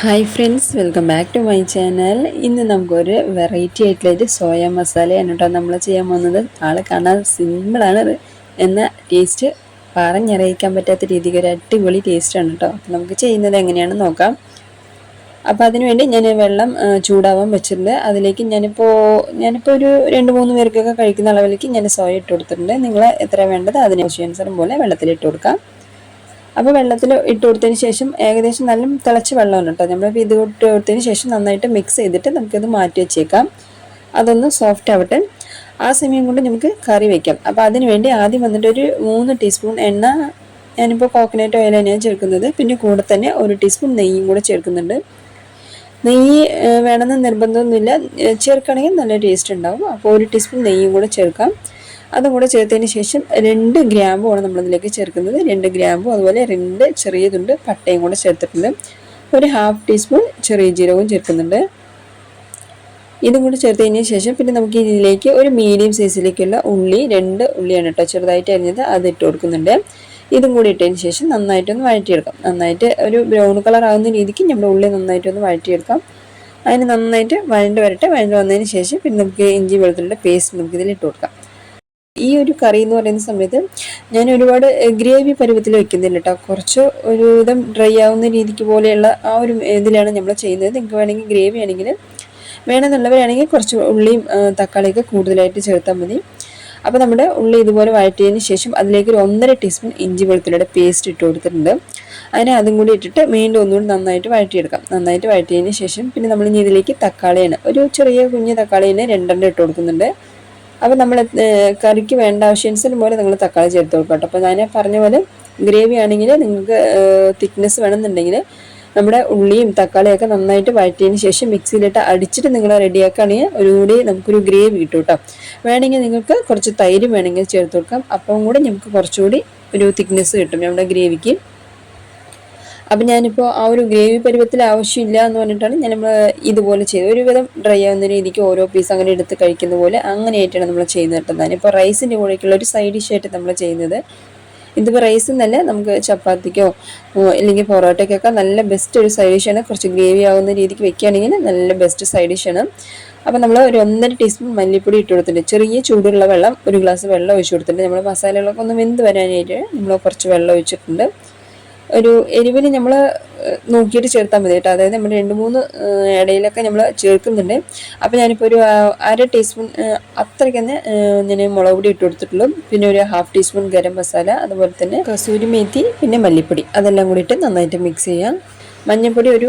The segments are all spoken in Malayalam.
Hi friends welcome back to my channel ഇന്ന് നമുക്കൊരു വെറൈറ്റി ആയിട്ടുള്ള ഒരു സോയ മസാലയാണ് കേട്ടോ നമ്മൾ ചെയ്യാൻ പോകുന്നത്. ആളെ കാണാൻ സിമ്പിളാണ് എന്ന ടേസ്റ്റ് പറഞ്ഞറിയിക്കാൻ പറ്റാത്ത രീതിക്ക് ഒരു അടിപൊളി ടേസ്റ്റാണ് കേട്ടോ അപ്പോൾ നമുക്ക് ചെയ്യുന്നത് എങ്ങനെയാണെന്ന് നോക്കാം. അപ്പോൾ അതിനുവേണ്ടി ഞാൻ വെള്ളം ചൂടാവാൻ വെച്ചിട്ടുണ്ട്. അതിലേക്ക് ഞാനിപ്പോൾ ഞാനിപ്പോൾ ഒരു രണ്ട് മൂന്ന് പേർക്കൊക്കെ കഴിക്കുന്ന അളവിലേക്ക് ഞാൻ സോയ ഇട്ട് കൊടുത്തിട്ടുണ്ട്. നിങ്ങൾ എത്ര വേണ്ടത് അതിനനുസരിച്ച് പോലെ പോലെ വെള്ളത്തിലിട്ട് കൊടുക്കാം. അപ്പോൾ വെള്ളത്തിൽ ഇട്ട് കൊടുത്തതിന് ശേഷം ഏകദേശം നല്ല തിളച്ച വെള്ളമാണ് കേട്ടോ. നമ്മൾ ഇത് ഇട്ട് കൊടുത്തതിന് ശേഷം നന്നായിട്ട് മിക്സ് ചെയ്തിട്ട് നമുക്കത് മാറ്റി വെച്ചേക്കാം. അതൊന്ന് സോഫ്റ്റ് ആവട്ടെ. ആ സമയം കൊണ്ട് നമുക്ക് കറി വയ്ക്കാം അപ്പോൾ അതിന് വേണ്ടി ആദ്യം വന്നിട്ട് ഒരു മൂന്ന് ടീസ്പൂൺ എണ്ണ ഞാനിപ്പോൾ കോക്കനട്ട് ഓയിൽ തന്നെയാണ് ചേർക്കുന്നത്. പിന്നെ കൂടെ തന്നെ ഒരു ടീസ്പൂൺ നെയ്യും കൂടെ ചേർക്കുന്നുണ്ട്. നെയ്യ് വേണമെന്ന് നിർബന്ധമൊന്നുമില്ല. ചേർക്കുകയാണെങ്കിൽ നല്ല ടേസ്റ്റ് ഉണ്ടാവും. അപ്പോൾ ഒരു ടീസ്പൂൺ നെയ്യും കൂടെ ചേർക്കാം. അതും കൂടെ ചേർത്തതിന് ശേഷം രണ്ട് ഗ്രാമ്പുമാണ് നമ്മളതിലേക്ക് ചേർക്കുന്നത്. രണ്ട് ഗ്രാമ്പും അതുപോലെ രണ്ട് ചെറിയ തുണ്ട് പട്ടയും കൂടെ ചേർത്തിട്ടുണ്ട്. ഒരു ഹാഫ് ടീസ്പൂൺ ചെറിയ ജീരകവും ചേർക്കുന്നുണ്ട്. ഇതും കൂടി ചേർത്തതിന് ശേഷം പിന്നെ നമുക്ക് ഇതിലേക്ക് ഒരു മീഡിയം സൈസിലേക്കുള്ള ഉള്ളി രണ്ട് ഉള്ളിയാണ് കേട്ടോ ചെറുതായിട്ട് അരിഞ്ഞത് അത് ഇട്ട് കൊടുക്കുന്നുണ്ട്. ഇതും കൂടി ഇട്ടതിന് ശേഷം നന്നായിട്ടൊന്ന് വഴറ്റിയെടുക്കാം. നന്നായിട്ട് ഒരു ബ്രൗൺ കളർ ആകുന്ന രീതിക്ക് നമ്മുടെ ഉള്ളി നന്നായിട്ടൊന്ന് വഴറ്റിയെടുക്കാം. അതിന് നന്നായിട്ട് വഴണ്ട് വരട്ടെ. വഴണ്ട് വന്നതിന് ശേഷം പിന്നെ നമുക്ക് ഇഞ്ചി വെളുത്തുള്ളിയുടെ പേസ്റ്റ് നമുക്ക് ഇതിൽ ഇട്ട് കൊടുക്കാം. ഈ ഒരു കറി എന്ന് പറയുന്ന സമയത്ത് ഞാൻ ഒരുപാട് ഗ്രേവി പരുവത്തിൽ വെക്കുന്നില്ല കേട്ടോ. കുറച്ച് ഒരുവിധം ഡ്രൈ ആവുന്ന രീതിക്ക് പോലെയുള്ള ആ ഒരു ഇതിലാണ് നമ്മൾ ചെയ്യുന്നത്. നിങ്ങൾക്ക് വേണമെങ്കിൽ ഗ്രേവി ആണെങ്കിൽ വേണമെന്നുള്ളവരാണെങ്കിൽ കുറച്ച് ഉള്ളിയും തക്കാളിയൊക്കെ കൂടുതലായിട്ട് ചേർത്താൽ മതി. അപ്പോൾ നമ്മുടെ ഉള്ളി ഇതുപോലെ വഴറ്റിയതിന് ശേഷം അതിലേക്ക് ഒരു ഒന്നര ടീസ്പൂൺ ഇഞ്ചി വെളുത്തുള്ളിയുടെ പേസ്റ്റ് ഇട്ട് കൊടുത്തിട്ടുണ്ട്. അതിനെ അതും കൂടി ഇട്ടിട്ട് വീണ്ടും ഒന്നുകൂടി നന്നായിട്ട് വഴറ്റിയെടുക്കാം. നന്നായിട്ട് വഴറ്റിയതിന് ശേഷം പിന്നെ നമ്മൾ ഇനി ഇതിലേക്ക് തക്കാളിയാണ്. ഒരു ചെറിയ കുഞ്ഞ് തക്കാളിനെ രണ്ടെണ്ണം ഇട്ട് കൊടുക്കുന്നുണ്ട്. അപ്പോൾ നമ്മൾ കറിക്ക് വേണ്ട ആവശ്യാനുസരണം പോലെ നിങ്ങൾ തക്കാളി ചേർത്ത് കൊടുക്കാം കേട്ടോ. അപ്പോൾ ഞാൻ പറഞ്ഞ പോലെ ഗ്രേവി ആണെങ്കിൽ നിങ്ങൾക്ക് തിക്നെസ് വേണമെന്നുണ്ടെങ്കിൽ നമ്മുടെ ഉള്ളിയും തക്കാളിയൊക്കെ നന്നായിട്ട് വഴറ്റിയതിന് ശേഷം മിക്സിയിലിട്ട് അടിച്ചിട്ട് നിങ്ങൾ റെഡിയാക്കുകയാണെങ്കിൽ ഒരുകൂടി നമുക്കൊരു ഗ്രേവി കിട്ടും കേട്ടോ. വേണമെങ്കിൽ നിങ്ങൾക്ക് കുറച്ച് തൈര് വേണമെങ്കിൽ ചേർത്ത് കൊടുക്കാം. അപ്പം കൂടി നമുക്ക് കുറച്ചുകൂടി ഒരു തിക്നെസ് കിട്ടും നമ്മുടെ ഗ്രേവിക്ക്. അപ്പം ഞാനിപ്പോൾ ആ ഒരു ഗ്രേവി പരുവത്തിൽ ആവശ്യമില്ല എന്ന് പറഞ്ഞിട്ടാണ് ഞാൻ നമ്മൾ ഇതുപോലെ ചെയ്തത്. ഒരുവിധം ഡ്രൈ ആവുന്ന രീതിക്ക് ഓരോ പീസ് അങ്ങനെ എടുത്ത് കഴിക്കുന്ന പോലെ അങ്ങനെയായിട്ടാണ് നമ്മൾ ചെയ്യുന്നത് കേട്ടോ. ഞാനിപ്പോൾ റൈസിന്റെ കൂടെയൊക്കെയുള്ള ഒരു സൈഡ് ഡിഷായിട്ട് നമ്മൾ ചെയ്യുന്നത്. ഇതിപ്പോൾ റൈസ് എന്നല്ല നമുക്ക് ചപ്പാത്തിക്കോ അല്ലെങ്കിൽ പൊറോട്ടയ്ക്കൊക്കെ നല്ല ബെസ്റ്റ് ഒരു സൈഡ് ഡിഷാണ് കുറച്ച് ഗ്രേവി ആവുന്ന രീതിക്ക് വെക്കുകയാണെങ്കിൽ നല്ല ബെസ്റ്റ് സൈഡ് ഡിഷാണ് അപ്പോൾ നമ്മൾ ഒരു ഒന്നര ടീസ്പൂൺ മല്ലിപ്പൊടി ഇട്ട് കൊടുത്തിട്ടുണ്ട്. ചെറിയ ചൂടുള്ള വെള്ളം ഒരു ഗ്ലാസ് വെള്ളം ഒഴിച്ച് കൊടുത്തിട്ടുണ്ട്. നമ്മൾ മസാലകളൊക്കെ ഒന്ന് വെന്ത് വരാനായിട്ട് നമ്മൾ കുറച്ച് വെള്ളം ഒഴിച്ചിട്ടുണ്ട്. ഒരു എരിവിന് നമ്മൾ നോക്കിയിട്ട് ചേർത്താൽ മതി കേട്ടോ. അതായത് നമ്മൾ രണ്ട് മൂന്ന് ഇടയിലൊക്കെ നമ്മൾ ചേർക്കുന്നുണ്ട്. അപ്പോൾ ഞാനിപ്പോൾ ഒരു അര ടീസ്പൂൺ അത്രയ്ക്ക് തന്നെ ഞാൻ മുളക് പൊടി ഇട്ട് കൊടുത്തിട്ടുള്ളൂ. പിന്നെ ഒരു ഹാഫ് ടീസ്പൂൺ ഗരം മസാല അതുപോലെ തന്നെ കസൂരി മേത്തി പിന്നെ മല്ലിപ്പൊടി. അതെല്ലാം കൂടിയിട്ട് നന്നായിട്ട് മിക്സ് ചെയ്യാം. മഞ്ഞൾപ്പൊടി ഒരു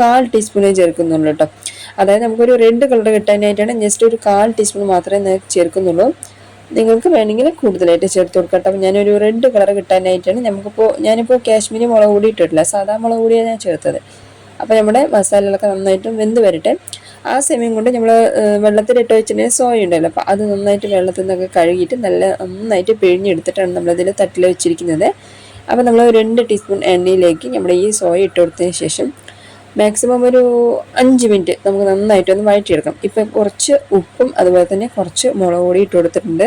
കാൽ ടീസ്പൂണേ ചേർക്കുന്നുള്ളൂ കേട്ടോ. അതായത് നമുക്കൊരു റെഡ് കളർ കിട്ടാനായിട്ടാണ് ജസ്റ്റ് ഒരു കാൽ ടീസ്പൂൺ മാത്രമേ ചേർക്കുന്നുള്ളൂ. നിങ്ങൾക്ക് വേണമെങ്കിൽ കൂടുതലായിട്ട് ചേർത്ത് കൊടുക്കട്ടെ അപ്പം ഞാനൊരു റെഡ് കളർ കിട്ടാനായിട്ടാണ് നമുക്കിപ്പോൾ ഞാനിപ്പോൾ കാശ്മീരി മുളക് പൊടി ഇട്ടിട്ടില്ല. സാധാ മുളക് പൊടിയാണ് ഞാൻ ചേർത്തത്. അപ്പോൾ നമ്മുടെ മസാലകളൊക്കെ നന്നായിട്ടും വെന്ത് വരട്ടെ. ആ സമയം കൊണ്ട് നമ്മൾ വെള്ളത്തിലിട്ട് വെച്ചിട്ടുണ്ടെങ്കിൽ സോയ ഉണ്ടല്ലോ. അപ്പോൾ അത് നന്നായിട്ട് വെള്ളത്തിൽ നിന്നൊക്കെ കഴുകിയിട്ട് നല്ല നന്നായിട്ട് പിഴിഞ്ഞെടുത്തിട്ടാണ് നമ്മളതിൽ തട്ടിൽ വെച്ചിരിക്കുന്നത്. അപ്പോൾ നമ്മൾ രണ്ട് ടീസ്പൂൺ എണ്ണയിലേക്ക് നമ്മുടെ ഈ സോയ ഇട്ട് കൊടുത്തതിന് ശേഷം മാക്സിമം ഒരു അഞ്ച് മിനിറ്റ് നമുക്ക് നന്നായിട്ട് നന്നായിട്ടൊന്ന് വഴറ്റിയെടുക്കാം. ഇപ്പം കുറച്ച് ഉപ്പും അതുപോലെ തന്നെ കുറച്ച് മുളക് പൊടി ഇട്ട് കൊടുത്തിട്ടുണ്ട്.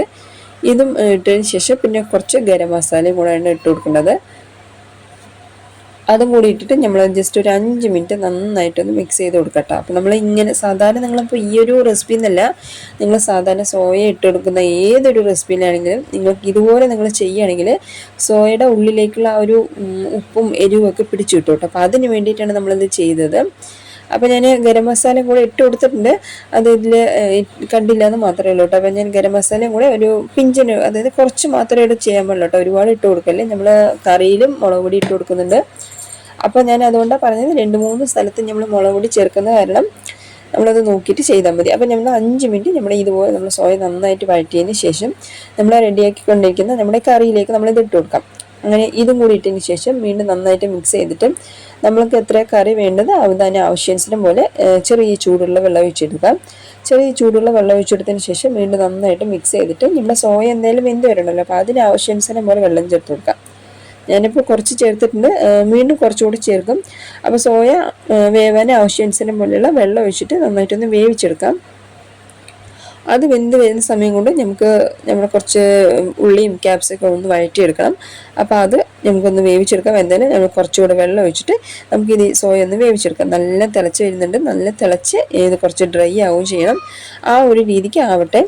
ഇതും ഇട്ടതിന് ശേഷം പിന്നെ കുറച്ച് ഗരം മസാലയും കൂടെയാണ് ഇട്ട് കൊടുക്കേണ്ടത്. അതും കൂടി ഇട്ടിട്ട് നമ്മൾ ജസ്റ്റ് ഒരു അഞ്ച് മിനിറ്റ് നന്നായിട്ടൊന്ന് മിക്സ് ചെയ്ത് കൊടുക്കട്ടെ. അപ്പോൾ നമ്മൾ ഇങ്ങനെ സാധാരണ നിങ്ങളിപ്പോൾ ഈ ഒരു റെസിപ്പി എന്നല്ല നിങ്ങൾ സാധാരണ സോയ ഇട്ട് കൊടുക്കുന്ന ഏതൊരു റെസിപ്പിയിലാണെങ്കിലും നിങ്ങൾക്ക് ഇതുപോലെ നിങ്ങൾ ചെയ്യുകയാണെങ്കിൽ സോയയുടെ ഉള്ളിലേക്കുള്ള ഒരു ഉപ്പും എരിവും ഒക്കെ പിടിച്ചു കിട്ടും കേട്ടോ. അപ്പോൾ അതിന് വേണ്ടിയിട്ടാണ് നമ്മളിത് ചെയ്തത്? അപ്പോൾ ഞാൻ ഗരം മസാല കൂടെ ഇട്ട് കൊടുത്തിട്ടുണ്ട്. അത് ഇതിൽ കണ്ടില്ല എന്ന് മാത്രമേ ഉള്ളൂ കേട്ടോ. അപ്പോൾ ഞാൻ ഗരം മസാലയും കൂടെ ഒരു പിഞ്ചിന് അതായത് കുറച്ച് മാത്രമേ ഇവിടെ ചെയ്യാൻ പാടുള്ളൂ കേട്ടോ. ഒരുപാട് ഇട്ട് കൊടുക്കല്ലേ? നമ്മൾ കറിയിലും മുളക് പൊടി ഇട്ട് കൊടുക്കുന്നുണ്ട്. അപ്പോൾ ഞാൻ അതുകൊണ്ടാണ് പറഞ്ഞത് രണ്ട് മൂന്ന് സ്ഥലത്ത് നമ്മൾ മുളക് പൊടി ചേർക്കുന്ന കാരണം നമ്മളത് നോക്കിയിട്ട് ചെയ്താൽ മതി. അപ്പോൾ നമ്മൾ അഞ്ച് മിനിറ്റ് നമ്മൾ ഇതുപോലെ നമ്മൾ സോയ നന്നായിട്ട് വഴറ്റിയതിന് ശേഷം നമ്മൾ റെഡിയാക്കി കൊണ്ടിരിക്കുന്ന നമ്മുടെ കറിയിലേക്ക് നമ്മളിത് ഇട്ട് കൊടുക്കാം. അങ്ങനെ ഇതും കൂടി ഇട്ടതിന് ശേഷം വീണ്ടും നന്നായിട്ട് മിക്സ് ചെയ്തിട്ട് നമ്മൾക്ക് എത്ര കറി വേണ്ടത് അതിന് ആവശ്യാനുസരം പോലെ ചെറിയ ചൂടുള്ള വെള്ളം ഒഴിച്ചെടുക്കുക ചെറിയ ചൂടുള്ള വെള്ളം ഒഴിച്ചെടുത്തതിന് ശേഷം വീണ്ടും നന്നായിട്ട് മിക്സ് ചെയ്തിട്ട് നമ്മുടെ സോയ എന്തെങ്കിലും വെന്ത് വരണമല്ലോ അപ്പോൾ അതിന് ആവശ്യാനുസരം പോലെ വെള്ളം ചേർത്ത് കൊടുക്കാം ഞാനിപ്പോൾ കുറച്ച് ചേർത്തിട്ടുണ്ട് വീണ്ടും കുറച്ചുകൂടി ചേർക്കും. അപ്പോൾ സോയ വേവാൻ ആവശ്യാനുസരണം പോലെയുള്ള വെള്ളം ഒഴിച്ചിട്ട് നന്നായിട്ടൊന്ന് വേവിച്ചെടുക്കാം. അത് വെന്ത് വരുന്ന സമയം കൊണ്ട് നമുക്ക് നമ്മൾ കുറച്ച് ഉള്ളിയും ക്യാപ്സിക്കും ഒന്ന് വഴറ്റിയെടുക്കണം. അപ്പോൾ അത് നമുക്കൊന്ന് വേവിച്ചെടുക്കാം. എന്തായാലും നമ്മൾ കുറച്ചുകൂടെ വെള്ളം ഒഴിച്ചിട്ട് നമുക്ക് ഇത് സോയ ഒന്ന് വേവിച്ചെടുക്കാം. നല്ല തിളച്ച് വരുന്നുണ്ട്. നല്ല തിളച്ച് ഇത് കുറച്ച് ഡ്രൈ ആവുകയും ചെയ്യണം. ആ ഒരു രീതിക്ക് ആവട്ടെ.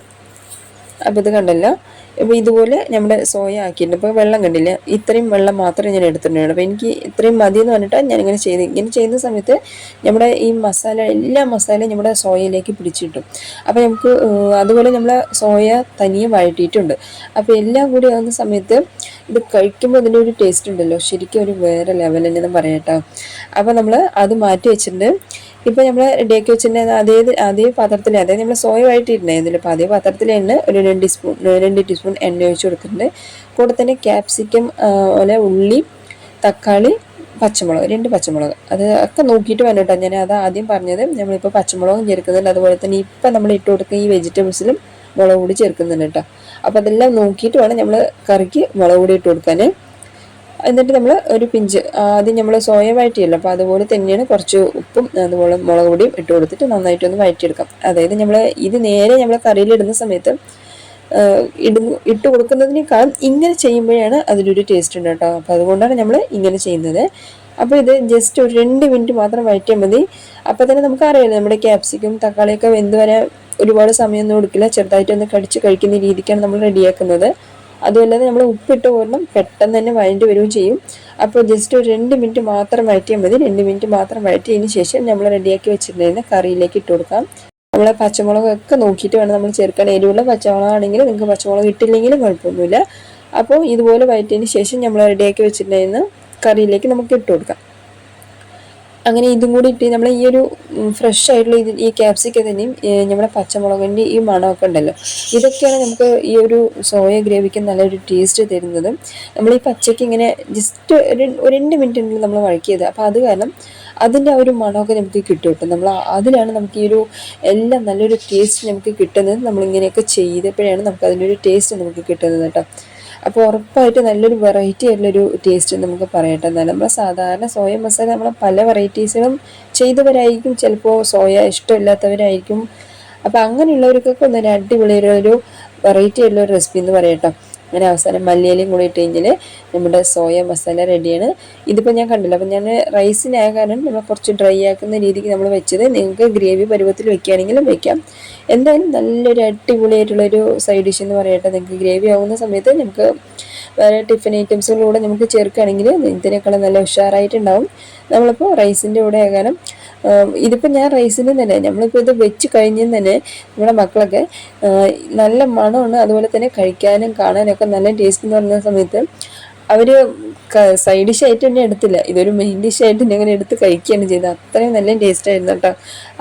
അപ്പോൾ ഇത് കണ്ടല്ലോ. അപ്പോൾ ഇതുപോലെ നമ്മൾ സോയ ആക്കിയിട്ടുണ്ട്. ഇപ്പോൾ വെള്ളം കണ്ടില്ല? ഇത്രയും വെള്ളം മാത്രമേ ഞാൻ എടുത്തിട്ടുള്ളൂ അപ്പോൾ എനിക്ക് ഇത്രയും മതി എന്ന് പറഞ്ഞിട്ട് ഞാനിങ്ങനെ ചെയ്ത് ഇങ്ങനെ ചെയ്യുന്ന സമയത്ത് നമ്മുടെ ഈ മസാല എല്ലാ മസാലയും നമ്മുടെ സോയയിലേക്ക് പിടിച്ചിട്ടും. അപ്പോൾ നമുക്ക് അതുപോലെ നമ്മൾ സോയ തനിയെ വഴറ്റിയിട്ടുണ്ട്. അപ്പോൾ എല്ലാം കൂടി ആവുന്ന സമയത്ത് ഇത് കഴിക്കുമ്പോൾ അതിന്റെ ഒരു ടേസ്റ്റ് ഉണ്ടല്ലോ. ശരിക്കും ഒരു വേറെ ലെവൽ തന്നെ പറയാം കേട്ടോ അപ്പോൾ നമ്മൾ അത് മാറ്റി വെച്ചിട്ടുണ്ട്. ഇപ്പോൾ നമ്മൾ ഡേക്ക് വെച്ചിന്റെ അതേ അതേ പാത്രത്തിൽ അതായത് നമ്മൾ സോയ വഴറ്റിയിട്ടുണ്ടായിരുന്നില്ല അപ്പോൾ അതേ പാത്രത്തിൽ എണ്ണ ഒരു രണ്ട് ടീസ്പൂൺ രണ്ട് ടീസ്പൂൺ എണ്ണ ഒഴിച്ച് കൊടുക്കുന്നുണ്ട്. കൂടെ തന്നെ ക്യാപ്സിക്കം പോലെ ഉള്ളി തക്കാളി പച്ചമുളക് രണ്ട് പച്ചമുളക്. അത് ഒക്കെ നോക്കിയിട്ട് വേണം ഞാൻ അത് ആദ്യം പറഞ്ഞത് നമ്മളിപ്പോൾ പച്ചമുളകും ചേർക്കുന്നുണ്ട്. അതുപോലെ തന്നെ ഇപ്പം നമ്മൾ ഇട്ട് കൊടുക്കുന്ന ഈ വെജിറ്റബിൾസിലും മുളക് കൂടി ചേർക്കുന്നുണ്ട് കേട്ടോ. അപ്പോൾ അതെല്ലാം നോക്കിയിട്ട് വേണം നമ്മൾ കറിക്ക് മുളക് കൂടി ഇട്ട് കൊടുക്കാൻ എന്നിട്ട് നമ്മൾ ഒരു പിഞ്ച് ആദ്യം നമ്മൾ സോയ വഴറ്റിയല്ലോ അപ്പോൾ അതുപോലെ തന്നെയാണ് കുറച്ച് ഉപ്പും അതുപോലെ മുളക് പൊടിയും ഇട്ട് കൊടുത്തിട്ട് നന്നായിട്ടൊന്ന് വഴറ്റിയെടുക്കാം. അതായത് നമ്മൾ ഇത് നേരെ നമ്മൾ കറിയിലിടുന്ന സമയത്ത് ഇടുന്നു ഇട്ട് കൊടുക്കുന്നതിനേക്കാളും ഇങ്ങനെ ചെയ്യുമ്പോഴാണ് അതിലൊരു ടേസ്റ്റ് ഉണ്ട് കേട്ടോ. അപ്പോൾ അതുകൊണ്ടാണ് നമ്മൾ ഇങ്ങനെ ചെയ്യുന്നത്. അപ്പോൾ ഇത് ജസ്റ്റ് ഒരു രണ്ട് മിനിറ്റ് മാത്രം വഴറ്റിയാൽ മതി. അപ്പോൾ തന്നെ നമുക്ക് അറിയാമല്ലോ നമ്മുടെ ക്യാപ്സിക്കും തക്കാളിയൊക്കെ വെന്ത് വരാൻ ഒരുപാട് സമയമൊന്നും കൊടുക്കില്ല ചെറുതായിട്ടൊന്ന് കടിച്ച് കഴിക്കുന്ന രീതിക്കാണ് നമ്മൾ റെഡിയാക്കുന്നത് അതുമല്ലാതെ നമ്മൾ ഉപ്പിട്ട് പോരണം പെട്ടെന്ന് തന്നെ വഴണ്ടി വരികയും ചെയ്യും. അപ്പോൾ ജസ്റ്റ് ഒരു രണ്ട് മിനിറ്റ് മാത്രം വഴറ്റിയാൽ മതി. രണ്ട് മിനിറ്റ് മാത്രം വഴറ്റിയതിന് ശേഷം നമ്മൾ റെഡിയാക്കി വെച്ചിട്ടുണ്ടായിരുന്ന കറിയിലേക്ക് ഇട്ട് കൊടുക്കാം. നമ്മൾ പച്ചമുളകൊക്കെ നോക്കിയിട്ട് വേണം നമ്മൾ ചേർക്കാൻ. എരിവുള്ള പച്ചമുളകാണെങ്കിൽ നിങ്ങൾക്ക് പച്ചമുളക് ഇട്ടില്ലെങ്കിലും കുഴപ്പമൊന്നുമില്ല. അപ്പോൾ ഇതുപോലെ വഴറ്റിയതിന് ശേഷം നമ്മൾ റെഡിയാക്കി വെച്ചിട്ടുണ്ടായിരുന്ന കറിയിലേക്ക് നമുക്ക് ഇട്ട് കൊടുക്കാം. അങ്ങനെ ഇതും കൂടി ഇട്ട് നമ്മൾ ഈ ഒരു ഫ്രഷ് ആയിട്ടുള്ള ഇത് ഈ തന്നെയും നമ്മുടെ പച്ചമുളകിന്റെ ഈ മണമൊക്കെ ഉണ്ടല്ലോ. ഇതൊക്കെയാണ് നമുക്ക് ഈ ഒരു സോയ ഗ്രേവിക്ക് നല്ലൊരു ടേസ്റ്റ് തരുന്നത്. നമ്മൾ ഈ പച്ചയ്ക്ക് ഇങ്ങനെ ജസ്റ്റ് ഒരു രണ്ട് മിനിറ്റിനുള്ളിൽ നമ്മൾ വഴക്കിയത് അപ്പോൾ അത് കാരണം അതിന്റെ ആ ഒരു മണമൊക്കെ നമുക്ക് കിട്ടും കേട്ടോ. നമ്മൾ അതിലാണ് നമുക്ക് ഈ ഒരു എല്ലാം നല്ലൊരു ടേസ്റ്റ് നമുക്ക് കിട്ടുന്നത്. നമ്മളിങ്ങനെയൊക്കെ ചെയ്തപ്പോഴാണ് നമുക്ക് അതിന്റെ ഒരു ടേസ്റ്റ് നമുക്ക് കിട്ടുന്നത് കേട്ടോ. അപ്പോൾ ഉറപ്പായിട്ട് നല്ലൊരു വെറൈറ്റി ആയിട്ടുള്ളൊരു ടേസ്റ്റ് നമുക്ക് പറയട്ടെ. എന്നാൽ നമ്മൾ സാധാരണ സോയ മസാല നമ്മൾ പല വെറൈറ്റീസുകളും ചെയ്തവരായിരിക്കും. ചിലപ്പോൾ സോയ ഇഷ്ടമില്ലാത്തവരായിരിക്കും. അപ്പോൾ അങ്ങനെയുള്ളവർക്കൊക്കെ ഒന്നൊരു അടിപൊളിയൊരു വെറൈറ്റി ആയിട്ടുള്ള റെസിപ്പി എന്ന് പറയട്ടോ. അങ്ങനെ അവസാനം മല്ലിയിലയും കൂടി ഇട്ട് കഴിഞ്ഞാൽ നമ്മുടെ സോയ മസാല റെഡിയാണ് ഇതിപ്പോൾ ഞാൻ കണ്ടില്ല. അപ്പോൾ ഞാൻ റൈസിനായ കാരണം നമ്മൾ കുറച്ച് ഡ്രൈ ആക്കുന്ന രീതിക്ക് നമ്മൾ വെച്ചത്. നിങ്ങൾക്ക് ഗ്രേവി പരുവത്തിൽ വെക്കുകയാണെങ്കിലും വെക്കാം. എന്തായാലും നല്ലൊരു അടിപൊളിയായിട്ടുള്ളൊരു സൈഡ് ഡിഷ് എന്ന് പറയട്ടെ. നിങ്ങൾക്ക് ഗ്രേവി ആവുന്ന സമയത്ത് നമുക്ക് വേറെ ടിഫിൻ ഐറ്റംസുകളിലൂടെ നമുക്ക് ചേർക്കുകയാണെങ്കിൽ ഇതിനേക്കാളും നല്ല ഉഷാറായിട്ടുണ്ടാവും. നമ്മളിപ്പോൾ റൈസിന്റെ കൂടെ ആകാനും ഇതിപ്പോൾ ഞാൻ റൈസിന് തന്നെ നമ്മളിപ്പോൾ ഇത് വെച്ച് കഴിഞ്ഞ് തന്നെ നമ്മുടെ മക്കളൊക്കെ നല്ല മണമാണ് അതുപോലെ തന്നെ കഴിക്കാനും കാണാനൊക്കെ നല്ല ടേസ്റ്റ് എന്ന് പറയുന്ന സമയത്ത് അവർ സൈഡ് ഡിഷായിട്ട് തന്നെ എടുത്തില്ല. ഇതൊരു മെയിൻ ഡിഷായിട്ട് തന്നെ അങ്ങനെ എടുത്ത് കഴിക്കുകയാണ് ചെയ്തത്. അത്രയും നല്ല ടേസ്റ്റ് ആയിരുന്നു കേട്ടോ.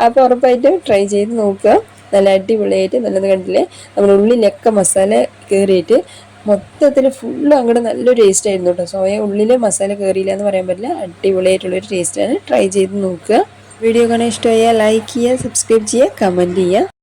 അപ്പോൾ ഉറപ്പായിട്ടും ട്രൈ ചെയ്ത് നോക്കുക. നല്ല അടിപൊളിയായിട്ട് നല്ലത് കണ്ടില്ലേ? നമ്മുടെ ഉള്ളിലൊക്കെ മസാല കയറിയിട്ട് മൊത്തത്തിൽ ഫുള്ളും അങ്ങോട്ട് നല്ലൊരു ടേസ്റ്റ് ആയിരുന്നു കേട്ടോ. സോയ ഉള്ളിൽ മസാല കയറിയില്ല എന്ന് പറയാൻ പറ്റില്ല. അടിപൊളിയായിട്ടുള്ളൊരു ടേസ്റ്റാണ് ട്രൈ ചെയ്ത് നോക്കുക. വീഡിയോ കാണാൻ ലൈക്ക് ചെയ്യുക സബ്സ്ക്രൈബ് ചെയ്യുക കമന്റ് ചെയ്യുക.